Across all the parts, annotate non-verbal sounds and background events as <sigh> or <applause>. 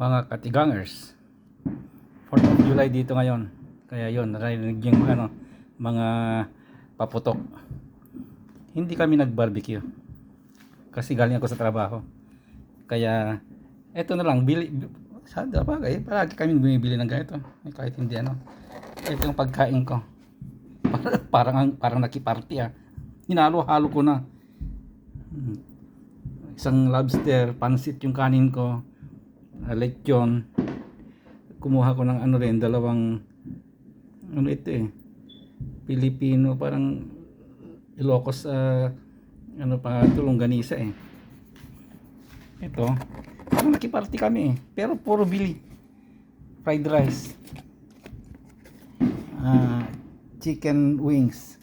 mga katigangers. 4th of July dito ngayon. Kaya yon narinig yung ano, mga paputok. Hindi kami nag barbecue kasi galing ako sa trabaho. Kaya eto na lang bili sa bagay. Palagi kami bumibili ng ganito. Kahit hindi ano ito yung pagkain ko. <laughs> Parang parang, parang nakiparty ah. Hinalo-halo ko na. Hmm. isang lobster pansit yung kanin ko lechon kumuha ko ng ano rin dalawang ano ito eh Pilipino parang Ilocos sa ano pa tulong ganisa eh. Ito. Parang nakiparty kami eh pero puro bili. Fried rice. Ah chicken wings.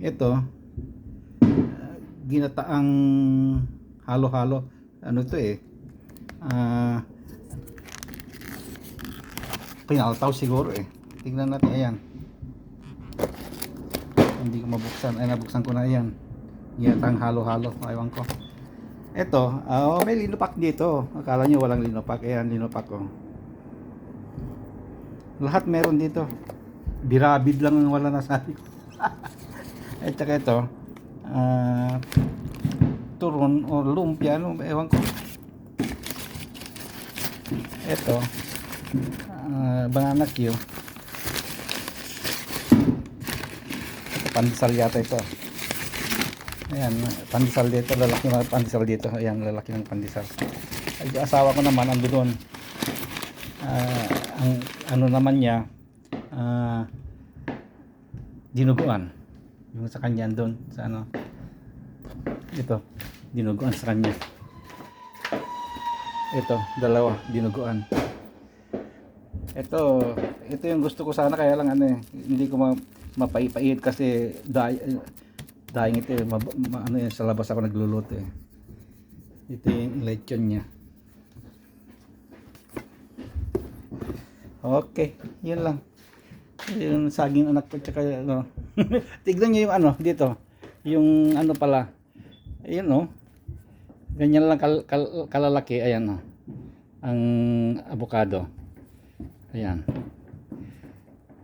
Ito ah, ginataang halo-halo ano to eh. Ah pinaltaw siguro eh. Tignan natin ayan. Hindi ko mabuksan. Ay nabuksan ko na yan ginataang halo-halo aywan ko. Eto ah, oh, may linupak dito. Akala nyo walang linupak. Ayan linupak ko lahat meron dito. Birabid lang ang wala na sabi ko. <laughs> At saka ito ah, turon o lumpia ano, ewan ko. Ito ah, banana ito pandesal yata ito. Ayan pandesal dito lalaki ng pandesal dito. Ayan lalaki ng pandesal. Ay asawa ko naman ando doon. Ah, ang ano naman niya ah, dinuguan. Yung sa kanya doon sa ano ito dinuguan sa kanya. Ito dalawa dinuguan. Ito ito yung gusto ko sana kaya lang ano eh hindi ko ma mapaipait kasi day dahil ito eh, ma, ma- ano yun, sa labas ako nagluluto eh. Ito yung lechon niya. Okay yun lang. Yung saging anak ko tsaka ano <laughs> tignan niyo yung ano dito. Yung ano pala ayun oh. Ganyan lang kal, kal- kalalaki. Ayan oh. Ang avocado. Ayan.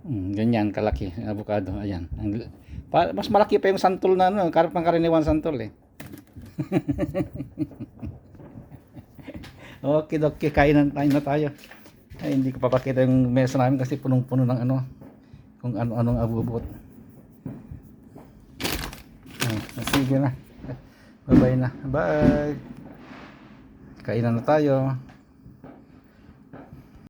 Mm, ganyan kalaki ang avocado. Ayan. Ang, pa, mas malaki pa yung santol na ano karap ng karaniwan santol eh. <laughs> Okay okay kain na, kain na tayo. Ay, hindi ko papakita yung mesa namin kasi punong-puno ng ano kung ano-anong abubot Ah, sige na bye bye na. Bye. Kainan na tayo